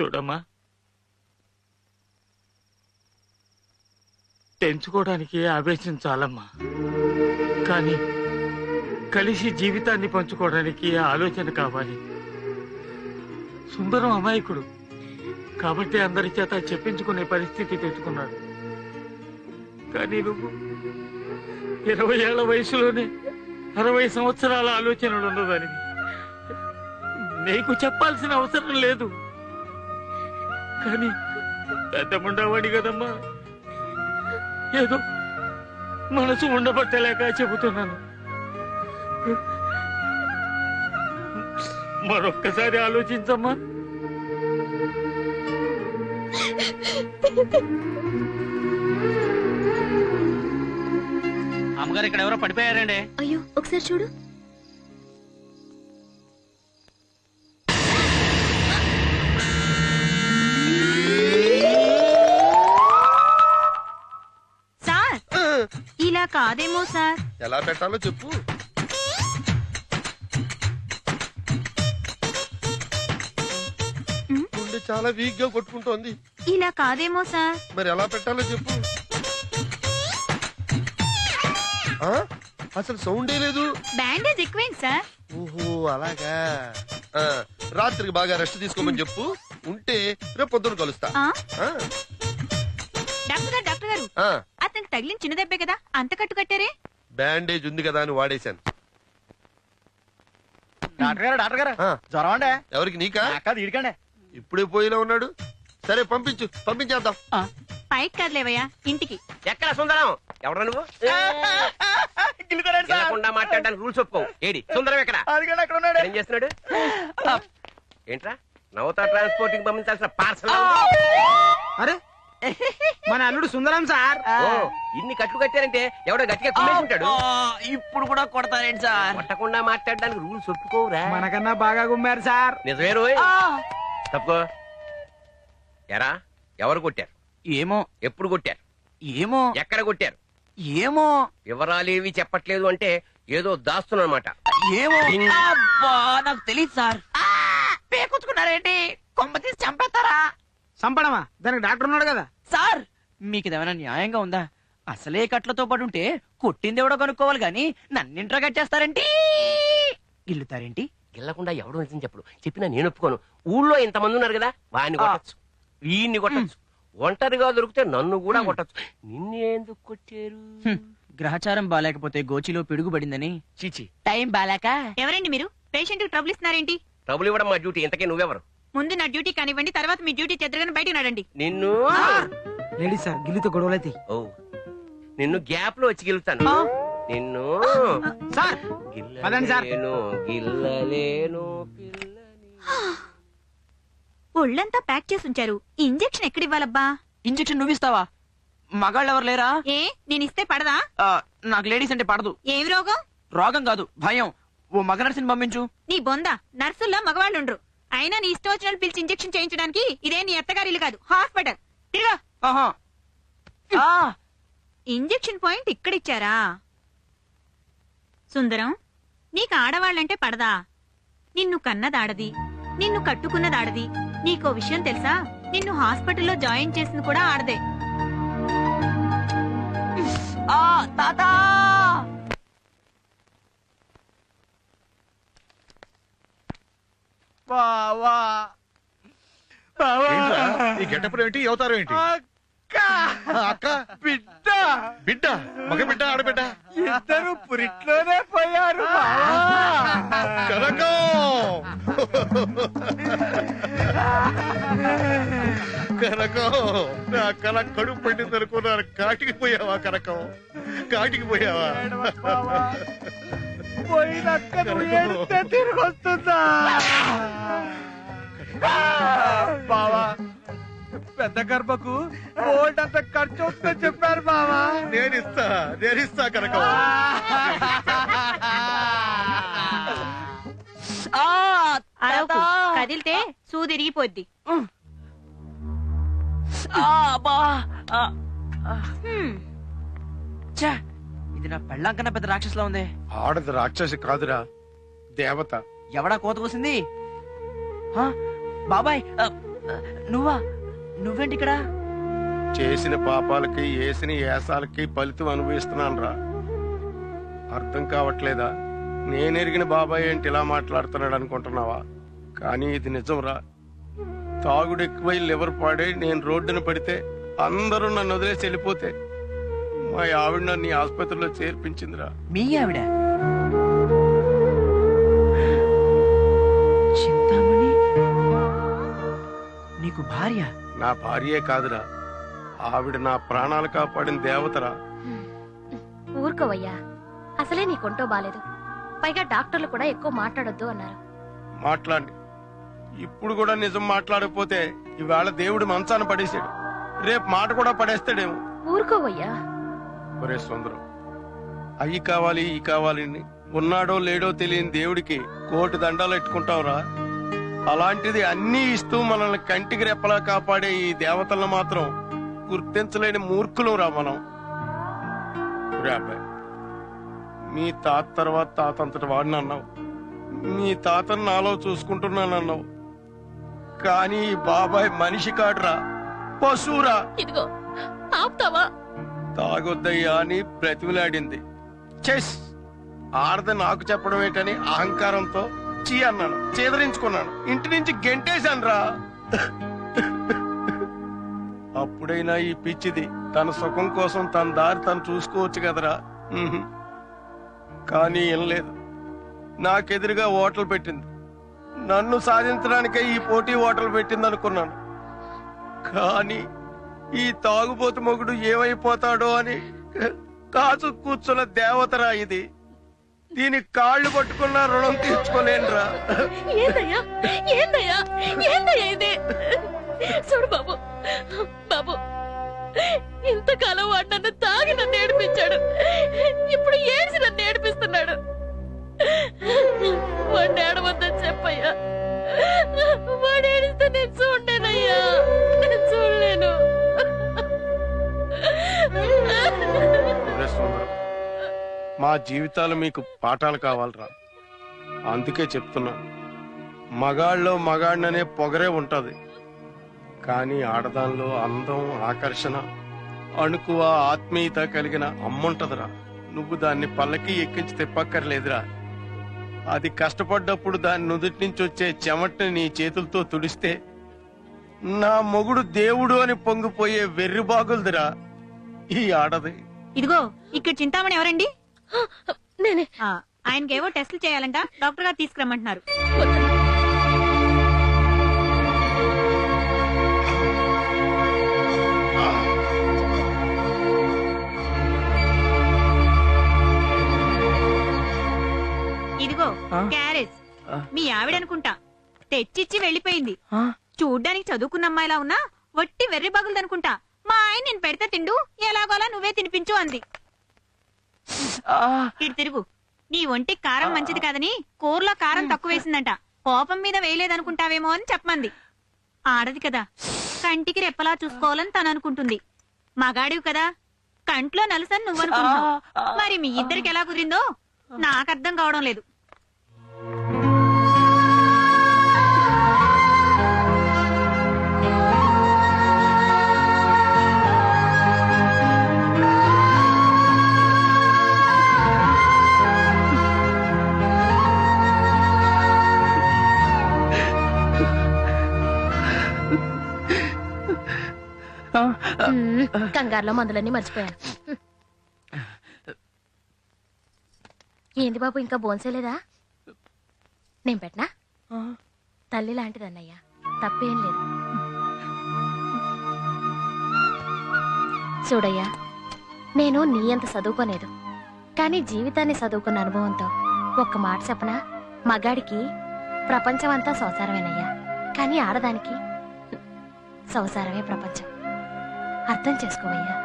చూడమ్మా. తెంచుకోవడానికి ఆవేశం చాలమ్మా. కానీ కలిసి జీవితాన్ని పంచుకోవడానికి ఆలోచన కావాలి. సుందరం అమాయకుడు. కాబట్టి అందరి చేత చెప్పించుకునే పరిస్థితి తెచ్చుకున్నాడు. కానీ నువ్వు ఇరవై ఏళ్ళ వయసులోనే అరవై సంవత్సరాల ఆలోచనలు ఉన్నదానివి. నీకు చెప్పాల్సిన అవసరం లేదు. కానీ పెద్ద ఉండవాడి కదమ్మా. ఏదో మనసు ఉండబట్టలేక చెబుతున్నాను. మరొక్కసారి ఆలోచించమ్మా. అమ్మగారు ఇక్కడ ఎవరో పడిపోయారండి. అయ్యో ఒకసారి చూడు. ఇలా కాదేమో సార్. ఎలా పెట్టాలో చెప్పు. గుండె చాలా వీక్గా కొట్టుకుంటోంది. ఇలా కాదేమో సార్. మరి ఎలా పెట్టాలో చెప్పు. ఆ? అసలు సౌండే లేదు. బ్యాండేజ్ ఎక్కువేంటి సార్. ఓహో అలాగా. ఆ, రాత్రికి బాగా రెస్ట్ తీసుకోమని చెప్పు. ఉంటే రేపు పొద్దున కలుస్తా. ఆ? ఆ, డాక్టర్ గారు డాక్టర్ గారు ఆ, అతనికి తగిలిన చిన్న దెబ్బే కదా అంత కట్టు కట్టారే? బ్యాండేజ్ ఉంది కదా అని వాడేశాను. డాక్టర్ గారు డాక్టర్ గారు. ఆ, జ్వరం అండి? ఎవరికి నీకా? అక్క తీడికండి ఇప్పుడే పోయిలా ఉన్నాడు? సరే పంపించు పంపించేద్దాం. పైకి కదలేవయ్యా ఇంటికి. ఎక్కడ సుందరం? ఎవరు నువ్వు? తినకుండా మాట్లాడడానికి రూల్స్ ఒప్పుకోవు. ఏడి సుందరం ఎక్కడ? అదిగండి అక్కడ ఉన్నాడు. ఏం చేస్తున్నాడు? ఏంట్రా? నవత ట్రాన్స్పోర్టింగ్ పంపించాల్సిన పార్సల్ అరే మన అల్లుడు సుందరం సార్. ఓ ఇన్ని కట్లు కట్టారంటే ఎవడో గట్టిగా కుమ్మేసుకుంటాడు? ఇప్పుడు కూడా కొడతారేంటి సార్? కొట్టకుండా మాట్లాడడానికి రూల్స్ ఒప్పుకోవురా. మనకన్నా బాగా గుమ్మారు సార్. నిజమే రోయ్. తప్పుకో. ఎరా ఎవరు కొట్టారు? ఏమో. ఎప్పుడు కొట్టారు? ఏమో. ఎక్కడ కొట్టారు? ఏమో. వివరాలేవి చెప్పట్లేదు అంటే ఏదో దాస్తున్నా అనమాట ఏమో. అబ్బా నాకు తెలియదు సార్. పేకొచ్చుకున్నారేంటి? కొమ్మ తీసి చంపేస్తారా? చంపడమా? దానికి డాక్టర్ ఉన్నాడు కదా. సార్ మీకు ఇదేమైనా న్యాయంగా ఉందా? అసలే కట్లతో పాటు ఉంటే కొట్టింది ఎవడో కనుక్కోవాలి గాని నన్నింట్రా కట్టేస్తారేంటి? గిల్లుతారేంటి? గెల్లకుండా ఎవడు నిజం చెప్పడు. చెప్పినా నేను ఒప్పుకోను. ఊళ్ళో ఇంతమంది ఉన్నారు కదా వాడిని కొట్టచ్చు. వీడిని కొట్టచ్చు. ఒంటరిగా దొరికితే నన్ను కూడా కొట్టచ్చు. నిన్ను ఎందుకు కొట్టారు? గ్రహచారం బాలేకపోతే గోచిలో పిడుగుబడిందని. చీచి. టైం బాలేక? ఎవరండి మీరు? పేషెంట్కి ట్రబుల్ ఇస్తున్నారేంటి? డబ్బులు ఇవ్వడం మా డ్యూటీ. ఇంతకీ నువ్వెవరు? ముందు నా డ్యూటీ కానివ్వండి తర్వాత మీ డ్యూటీ చెద్దరగానే బయటకు నడండి. నిన్ను? లేడీస్ సార్ గిల్లుతో గొడవలైతే ఓ నిన్ను గ్యాప్లో వచ్చి గెలుస్తాను నిన్ను సార్! పదండి సార్. గిల్లలేను గిల్లలేను పిల్లని. ఒళ్ళంతా ప్యాక్ చేసి ఉంచారు. ఇంజెక్షన్ ఎక్కడివ్వాలబ్బా? ఇంజెక్షన్ నువ్విస్తావా? మగాళ్ళు ఎవరు లేరా? ఏ నేను ఇస్తే పడదా? ఆ, నాకు లేడీస్ అంటే పడదు. ఏం రోగం? రోగం కాదు భయం. ఓ మగ నర్సిని పంపించు. నీ బొంద నర్సుల్లో మగవాళ్ళుండ్రు. అయినా నీ ఇష్టం వచ్చిన పిలిచి ఇంజెక్షన్ చేయించడానికి ఇదే నీ అత్తగారి ఇల్లు కాదు హాస్పిటల్. తిరుగా ఆహా. ఆ, ఇంజెక్షన్ పాయింట్ ఇక్కడిచ్చారా? సుందరం నీకు ఆడవాళ్ళంటే పడదా? నిన్ను కన్నదాడది నిన్ను కట్టుకున్నదాడది. నీకో విషయం తెలుసా? నిన్ను హాస్పిటల్లో జాయిన్ చేసింది కూడా ఆడదే. ఆ, తాత! బావా. ఏంట్రా? ఈ గెటప్ ఏంటి ఈ అవతారం ఏంటి అక్క. ఆ, అక్క? బిడ్డ. బిడ్డ? మగ బిడ్డ ఆడబిడ్డ? ఇద్దరు పురిట్లోనే పోయారు బావా. కనకం! కనకం! నా కళ కడుపు పెట్టింది అనుకున్నాను కాటికి పోయావా కనకం? కాటికి పోయావా? పోయినక్క నువ్వు. ఏడిస్తే తిరిగి వస్తుందా? బావా పెద్ద గర్భకు గోల్డ్ అంత ఖర్చు అవుతుందని చెప్పారు బావా. నేను ఇస్తా నేను ఇస్తా కనకం. ఆ, అరవకు. కదిలితే సూదిరిగిపోద్ది ఇది నా పెళ్ళాం కన్నా పెద్ద రాక్షసులా ఉంది. ఆడది రాక్షసి కాదురా దేవత. ఎవడా కోత కోసింది? ఆ, బాబాయ్ నువ్వా? నువ్వేంటి ఇక్కడ చేసిన పాపాలకి వేసిన ఏసాలకి ఫలితం అనుభవిస్తున్నాను రా. అర్థం కావట్లేదా? నేనెరిగిన బాబాయ్ ఏంటి ఇలా మాట్లాడుతున్నాడు అనుకుంటున్నావా? కానీ ఇది నిజం రా. తాగుడు ఎక్కువై లివర్ పాడై నేను రోడ్డున పడితే అందరూ నన్ను వదిలేసి వెళ్ళిపోతే మా ఆవిడ నన్ను ఆసుపత్రిలో చేర్పించిందిరా. మీ ఆవిడ? భార్య? నా భార్యే కాదురా. ఆవిడ నా ప్రాణాలు కాపాడిన దేవతరా. ఊరుకోవయ్యా. అసలే నీ కొంటో బాలేదు. పైగా డాక్టర్లు కూడా ఎక్కువ మాట్లాడొద్దు అన్నారు. మాట్లాడి. ఇప్పుడు కూడా నిజం మాట్లాడకపోతే ఇవాళ దేవుడు మంచాన పడేసాడు రేపు మాట కూడా పడేస్తాడేమో. ఊరుకోవయ్యా. ఒరే సుందరం అయ్యి కావాలి ఈ కావాలి అని ఉన్నాడో లేడో తెలియని దేవుడికి కోటి దండాలు ఎట్టుకుంటావురా. అలాంటిది అన్నీ ఇస్తూ మనల్ని కంటికి రెప్పలా కాపాడే ఈ దేవతలను మాత్రం గుర్తించలేని మూర్ఖులం రా మనం. మీ తాత తర్వాత తాత అంతటి వాడిని అన్నావు. మీ తాతను నాలో చూసుకుంటున్నానన్నావు కానీ ఈ బాబాయ్ మనిషి కాడురా పశువురా. ఇదిగో ఆపుతావా? తాగొద్దయ్యా అని బ్రతిమిలాడింది. చెస్! ఆడద నాకు చెప్పడం ఏంటని అహంకారంతో చీ అన్నాను చేదరించుకున్నాను. ఇంటి నుంచి గెంటేశాను రా అప్పుడైనా ఈ పిచ్చిది తన సుఖం కోసం తన దారి తను చూసుకోవచ్చు కదరా. కానీ ఏం లేదు. నాకెదురుగా ఓటలు పెట్టింది. నన్ను సాధించడానికే ఈ పోటీ ఓటలు పెట్టింది అనుకున్నాను కానీ ఈ తాగుబోతు మొగుడు ఏమైపోతాడో అని కాచు కూర్చున్న దేవతరా ఇది. దీని కాళ్ళు పట్టుకున్న రుణం తీర్చుకోలేనురా. ఏందయ్యా? ఏందయ్యా? ఏందయ్యా ఇది? చూడు బాబు బాబు ఇంతకాలం వాడు నన్ను తాగి నన్ను ఏడిపించాడు. ఇప్పుడు ఏడ్చి నన్ను ఏడిపిస్తున్నాడు. వాడిని ఏడవద్దని చెప్పయ్యా. వాడు ఏడిస్తే నేను చూడలేనయ్యా. మా జీవితాలు మీకు పాఠాలు కావాలరా. అందుకే చెప్తున్నా. మగాళ్ళలో మగాడిననే పొగరే ఉంటుంది. కానీ ఆడదానిలో అందం ఆకర్షణ అణుకువ ఆత్మీయత కలిగిన అమ్ముంటదిరా. నువ్వు దాన్ని పల్లకి ఎక్కించి తిప్పక్కర్లేదురా. అది కష్టపడ్డప్పుడు దాని నుదుటి నుంచి వచ్చే చెమటని నీ చేతులతో తుడిస్తే నా మొగుడు దేవుడు అని పొంగిపోయే వెర్రి బాగులదిరా ఈ ఆడది. ఇదిగో ఇక్కడ చింతామణి ఎవరండి? నేనే. ఆ, ఆయనకేవో టెస్టులు చేయాలంట. డాక్టర్ గారు తీసుకురమ్మంటున్నారు. ఇదిగో? క్యారేజ్. మీ ఆవిడ అనుకుంటా తెచ్చిచ్చి వెళ్ళిపోయింది? చూడ్డానికి చదువుకున్న అమ్మాయిలా ఉన్నా వట్టి వెర్రి బగులదనుకుంటా. మా ఆయన నేను పెడితే తిండు ఎలాగోలా నువ్వే తినిపించు అంది. ఇటు తిరుగు. నీ ఒంటికి కారం మంచిది కాదని కూరలో కారం తక్కువ వేసిందంట కోపం మీద వేయలేదనుకుంటావేమో అని చెప్పమంది. ఆడది కదా. కంటికి రెప్పలా చూసుకోవాలని తను అనుకుంటుంది. మగాడివి కదా. కంట్లో నలుసని నువ్వు అనుకుంటున్నావు మరి మీ ఇద్దరికి ఎలా కుదిరిందో నాకు అర్థం కావడం లేదు. కంగారులో మందులన్నీ మర్చిపోయాను. ఏంది బాబు ఇంకా బోన్సేలేదా నేను పెట్టనా? తల్లి లాంటిదన్నయ్యా. తప్పేం లేదు. చూడయ్యా నేను నీ అంత చదువుకోలేదు. కానీ జీవితాన్ని చదువుకున్న అనుభవంతో ఒక్క మాట చెప్పనా? మగాడికి ప్రపంచం అంతా సంసారమేనయ్యా. కానీ ఆడదానికి సంసారమే ప్రపంచం. అర్థం చేసుకోవయ్యా.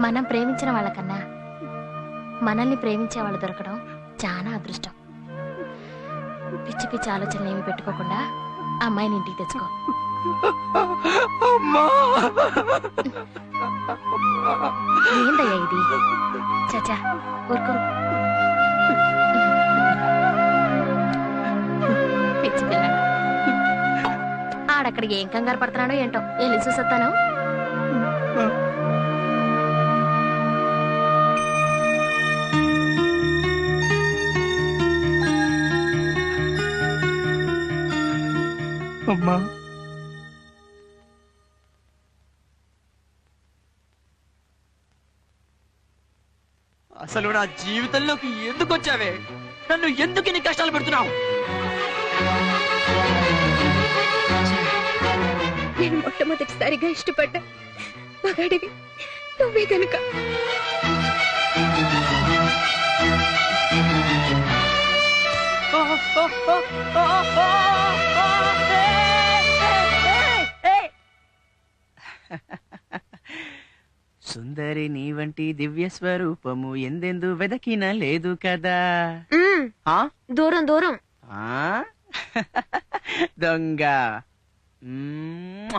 మనం ప్రేమించిన వాళ్ళకన్నా మనల్ని ప్రేమించే వాళ్ళు దొరకడం చాలా అదృష్టం. పిచ్చి పిచ్చి ఆలోచనలు ఏమి పెట్టుకోకుండా అమ్మాయిని ఇంటికి తెచ్చుకో. ఏందయ్యా ఇది? చచా ఊరుకో ఆడక్కడ ఏం కంగారు పడుతున్నాడో ఏంటో. వెళ్ళి చూసొస్తాను? అమ్మా. అసలు నా జీవితంలోకి ఎందుకు వచ్చావే? నన్ను ఎందుకు ఇన్ని కష్టాలు పెడుతున్నావు? నేను మొట్టమొదటిసారిగా ఇష్టపడ్డా మగాడివి నువ్వే కనుక సుందరి నీ వంటి దివ్య స్వరూపము ఎందెందు వెదకిన లేదు కదా. ఆ దూరం దూరం ఆ? దొంగ మ్మ్.